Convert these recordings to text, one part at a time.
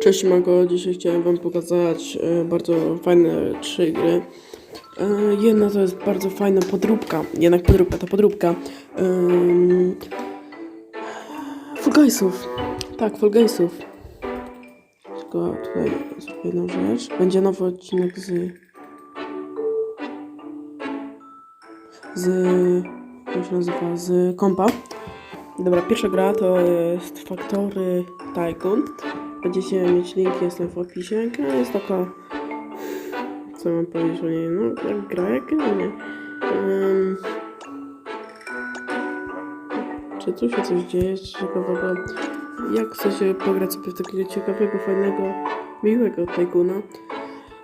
Cześć Mago, dzisiaj chciałem Wam pokazać e, bardzo fajne trzy gry. E, jedna to jest bardzo fajna podróbka, jednak podróbka to podróbka. Fall Guysów. Tak, Fall Guysów. Tylko tutaj zrobię jedną rzecz. Będzie nowy odcinek z... Z... Jak się nazywa? Z kompa. Dobra, pierwsza gra to jest Factory Tycoon. Będziecie mieć link, jestem w opisie. Gra jest taka... Co mam powiedzieć o niej? No, gra, jak gra, nie? Ym, czy tu się coś dzieje ciekawego? Jak chcecie pograć sobie w takiego ciekawego, fajnego, miłego Tycoona?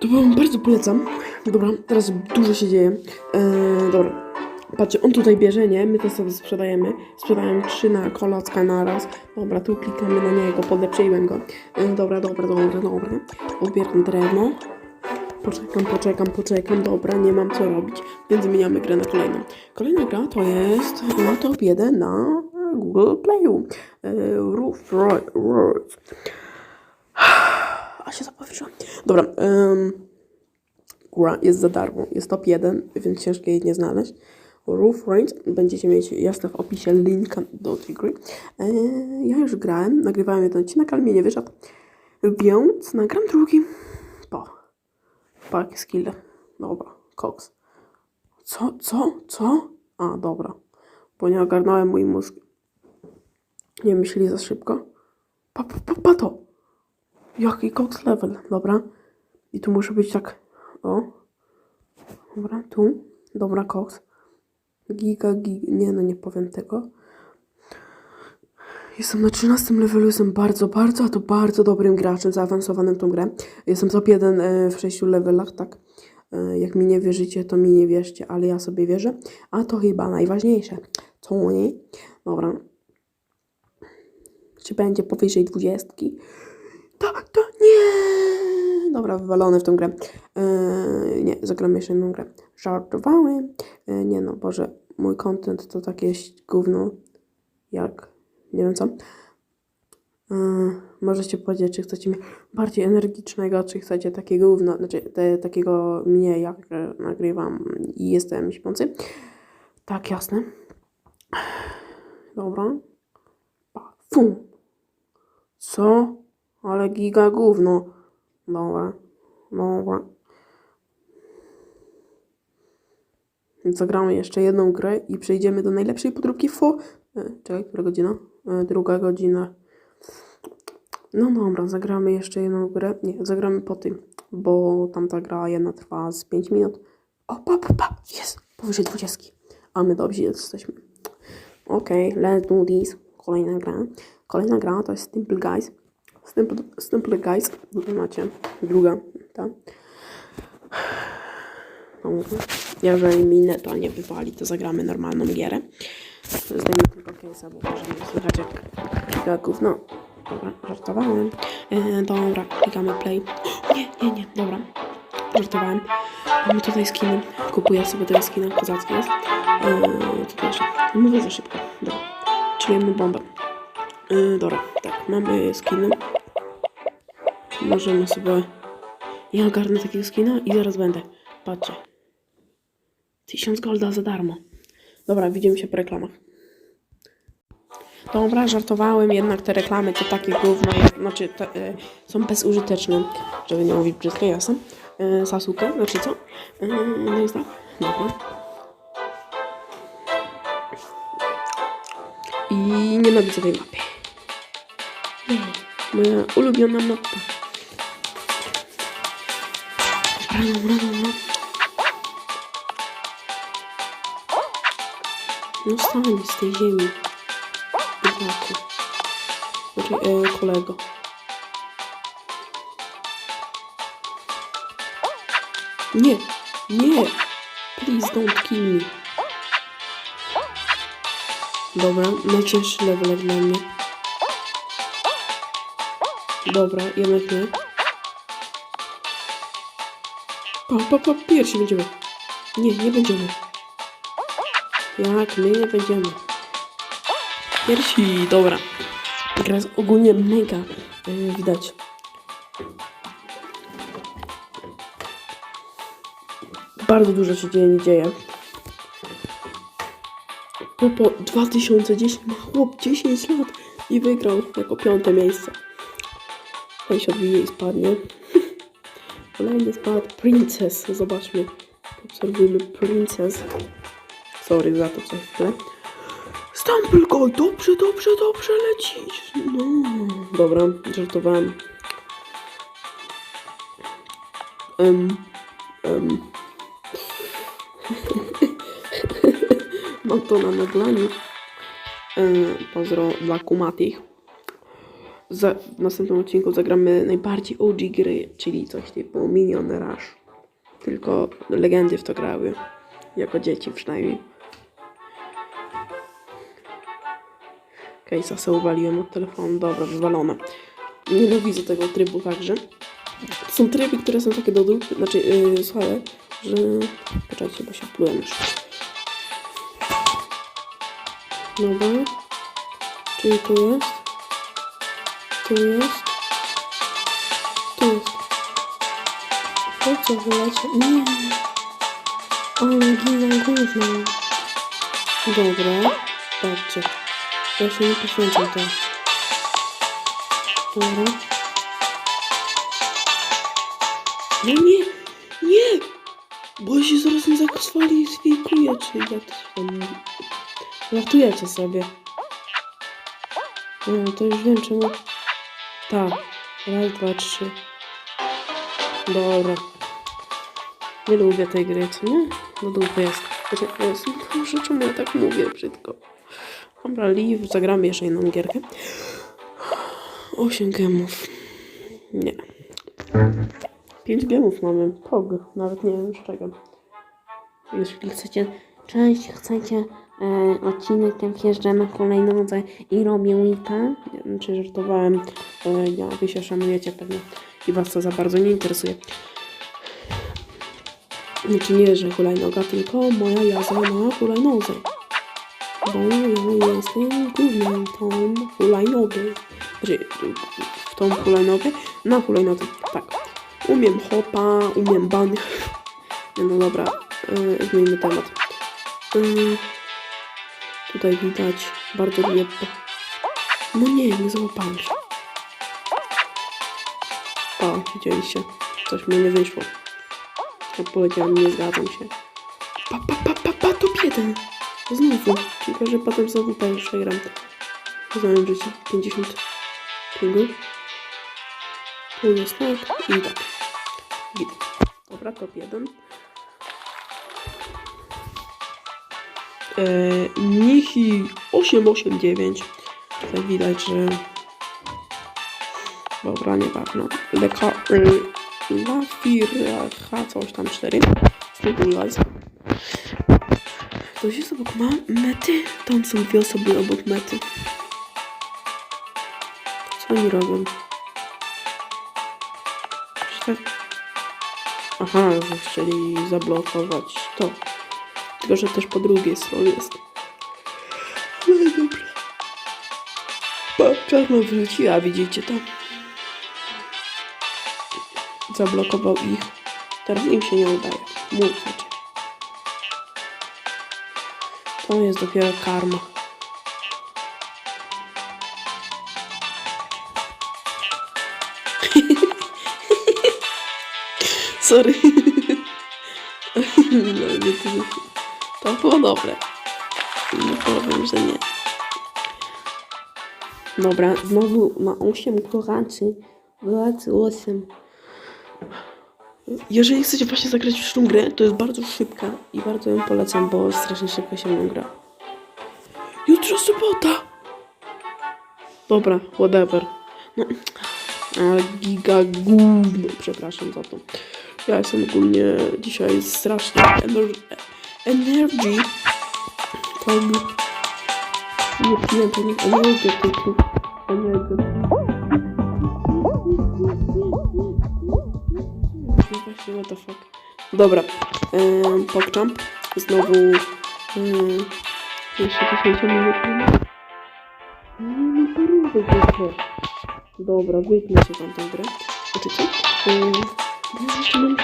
To wam bardzo polecam. Dobra, teraz dużo się dzieje. Eee, dobra. Patrzcie, on tutaj bierze, nie? My to sobie sprzedajemy. Sprzedałem trzy na kolacka na raz. Dobra, tu klikamy na niego, podeprzejłem go. E, dobra, dobra, dobra, dobra. Odbieram drewno. Poczekam, poczekam, poczekam. Dobra, nie mam co robić, więc zmieniamy grę na kolejną. Kolejna gra to jest no, top 1 na Google Playu. E, Roof Roads. A się zapowietrzyłam. Dobra, em, gra jest za darmo. Jest top 1, więc ciężko jej nie znaleźć. Roof Range. Będziecie mieć jasne w opisie linka do tej gry. Eee, ja już grałem, nagrywałem jeden odcinek, ale mnie nie wyszedł. Więc nagram drugi. Po. Pak skill. Dobra, Cox. Co? Co? Co? A, dobra. Bo nie ogarnąłem mój mózg. Nie myśleli za szybko. Pa, pa, pa, pa to. Jaki Cox level. Dobra. I tu muszę być tak. O. Dobra, tu. Dobra, Cox. Giga, giga. Nie, no nie powiem tego. Jestem na 13 levelu, jestem bardzo, bardzo, a to bardzo dobrym graczem, zaawansowanym tą grę. Jestem top 1 e, w 6 levelach, tak. E, Jak mi nie wierzycie, to mi nie wierzcie, ale ja sobie wierzę. A to chyba najważniejsze. Co nie? Dobra. Czy będzie powyżej 20? To, to nie! Dobra, wywalone w tą grę. Eee, nie, zagram jeszcze jedną grę. Żartowałem. Eee, nie no, Boże, mój content to takie gówno jak nie wiem co. Eee, możecie powiedzieć, czy chcecie mnie bardziej energicznego, czy chcecie takiego gówno, znaczy te, takiego mnie, jak nagrywam i jestem śpiący. Tak, jasne. Dobra. Fum. Co? Ale giga gówno. Dobra. Dobra. Więc zagramy jeszcze jedną grę i przejdziemy do najlepszej podróbki fo... E, Czekaj, która godzina? E, Druga godzina. No dobra, zagramy jeszcze jedną grę. Nie, zagramy po tym, bo tamta gra jedna trwa z 5 minut. O, pa, pa, pa, jest, powyżej 20. A my dobrzy jesteśmy. Okej, let's do this. Kolejna gra. Kolejna gra to jest Simple Guys. Simple, Simple Guys. Macie druga, tak? Dobra. Jeżeli mi neto nie wywali, to zagramy normalną gierę. Zdejmę tylko case'a, bo może nie słychać jak klika gówno. Dobra, żartowałem. E, dobra, klikamy play. Nie, nie, nie, dobra. Żartowałem. Mamy tutaj skiny. Kupuję sobie ten skin, kozacki jest. E, to? Mówię za szybko. Dobra. Czujemy bombę. E, dobra, tak, mamy skiny. Możemy sobie... Ja ogarnę takiego skina i zaraz będę. Patrzcie. 1000 golda za darmo. Dobra, widzimy się po reklamach. Dobra, żartowałem, jednak te reklamy to takie gówno, znaczy te, e, są bezużyteczne, żeby nie mówić brzydko, jasne. E, Sasuke, znaczy co? E, no jest tak, dobra. I nienawidzę tej mapy. Moja ulubiona mapa. Dobra, dobra, dobra. No stań z tej ziemi. Idaku. Znaczy, e, kolego. Nie, nie. Please don't kill me. Dobra, najcięższy level dla mnie. Dobra, jednak nie. Pa, pa, pa, pierwsi będziemy. Nie, nie będziemy. Ja, kolejne będziemy. Piersi, dobra. Teraz ogólnie mega yy, widać. Bardzo dużo się dzieje, nie dzieje. 2010 ma chłop 10 lat i wygrał jako piąte miejsce. Ten się odbije i spadnie. Kolejny spadł Princess. Zobaczmy. Obserwujmy Princess. Sorry za to co chwilę. Stumble Guy, dobrze, dobrze, dobrze lecisz. No, dobra, żartowałem. Um, um. Mam to na nagraniu. E, pozdro dla kumatych. Za, w następnym odcinku zagramy najbardziej OG gry, czyli coś typu Minion Rush. Tylko legendy w to grały. Jako dzieci przynajmniej. Case'a sobie uwaliłem od telefonu. Dobra, wywalone. Nienawidzę tego trybu także. To są tryby, które są takie do dupy, znaczy yy, słabe, że... Poczekajcie, bo się plułem już. Dobra. Czyli tu jest. Tu jest. Tu jest. Po co wylecie? Nie. Ale gina gówno. Dobra. Patrzcie. Ja się nie poświęcam to. Dobra. Nie, nie, nie! Bo się zaraz nie zakwali i sfikuje, czy jak to się. Żartujecie sobie. No, to już wiem czemu. Tak. Raz, dwa, trzy. Dobra. Nie lubię tej gry, co nie? No dupy jest. Znaczy, jest. Może czemu ja tak mówię brzydko. Dobra, Liv, zagramy jeszcze jedną gierkę. 8 gemów. Nie. 5 gemów mamy. Pog. Nawet nie wiem z czego. Jeśli chcecie, cześć, chcecie e, odcinek, jak jeżdżę na hulajnodze i robię whipa, Nie wiem, czy żartowałem. E, ja, wy się szanujecie pewnie. I was to za bardzo nie interesuje. Znaczy nie, że hulajnoga, tylko moja jazda na hulajnodze. Bo ja jestem główną tą hulajnogą. Znaczy, w tą hulajnogę, na hulajnodze, tak. Umiem hopa, umiem ban. No dobra, e, zmieńmy temat. E, tutaj widać bardzo długie... No nie, nie złapałem. O, widzieliście. Coś mi nie wyszło. Jak powiedziałem, nie zgadzam się. Pa, pa, pa, pa, pa, top jeden. Znowu. Tylko, że potem znowu przegram. Znałem życie. 50 pingu. Tu jest tak i tak. Git. Dobra, top jeden. Eee, Nichi 889. Tutaj widać, że Dobra, nieważne. Leka... Lafirha, coś tam 4. Spróbuj Ktoś jest obok ma mety? Tam są dwie osoby obok mety. Co oni robią? Tak... Aha, że chcieli zablokować to. Tylko, że też po drugiej stronie jest. Ale dobra. Czarno wróciła, widzicie to? zablokował ich. Teraz im się nie udaje. Mówcie. To jest dopiero karma. Sorry. No, nie, to, to było dobre. Nie powiem, że nie. Dobra, znowu ma 8 koraczy. Władzy 8. Jeżeli chcecie właśnie zagrać w tą grę, to jest bardzo szybka i bardzo ją polecam, bo strasznie szybko się ją gra. Jutro sobota! Dobra, whatever. No, giga gówno, przepraszam za to. Ja jestem ogólnie dzisiaj strasznie ener energy. Tam nie piję to nie energetyku. Energetyku. No właśnie, what the fuck. Dobra, ehm, PogChamp. Znowu ehm, jeszcze 10 minut. Nie, nie porównuj Dobra, wytnę się tam tę grę. Znaczy bo ja jeszcze mam.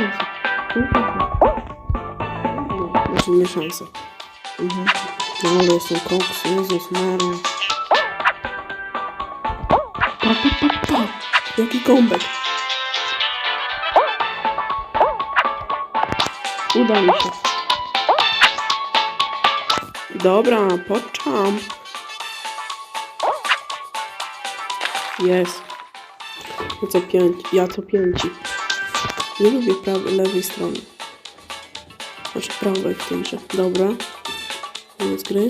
Mam czas. dajcie mnie szansę. Mhm. No ale jestem koks, Jezus Maria. Pa, pa, pa, pa. Jaki kąbek. Uda mi się. Dobra, poczam. Jest. Ja co pięć, ja co pięci. Nie lubię prawej, lewej strony. Znaczy prawej w grze. Dobra. Koniec gry.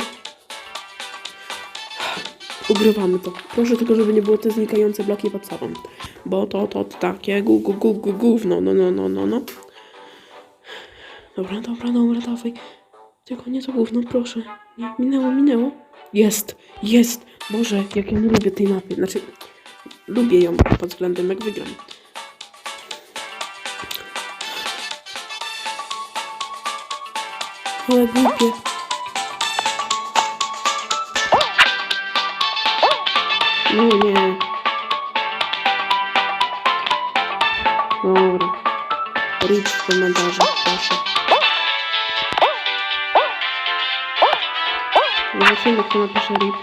Ugrywamy to. Proszę tylko, żeby nie było te znikające bloki pod sobą. Bo to, to, to takie gu, gu, gu, gu, gówno. No, no, no, no, no. Dobra, dobra, dobra, dawaj. Tylko nie to gówno, proszę. Nie, minęło, minęło. Jest, jest. Boże, jak ja nie lubię tej mapy. Znaczy, lubię ją pod względem jak wygram. Ale głupie. No nie. Dobra. Rip w komentarzach, proszę. Zobaczymy, kto napisze rip.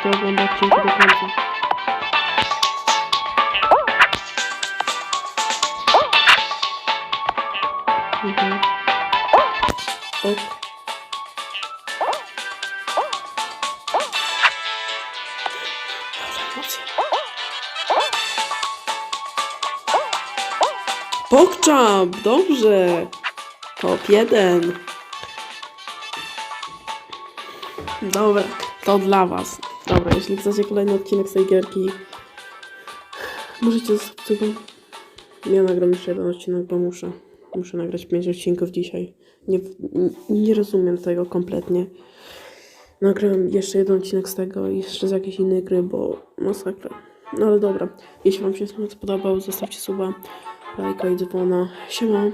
Kto ogląda odcinki do końca. Mhm. Ok. Pokczam! Dobrze! Top 1. Dobra, to dla was. Dobra, jeśli chcecie kolejny odcinek z tej gierki, możecie subskrybować. Ja nagram jeszcze jeden odcinek, bo muszę. Muszę nagrać 5 odcinków dzisiaj. Nie, nie, rozumiem tego kompletnie. Nagrałem jeszcze jeden odcinek z tego i jeszcze z jakiejś innej gry, bo masakra. No ale dobra. Jeśli wam się spodobał, zostawcie suba, lajka i dzwona. Siema.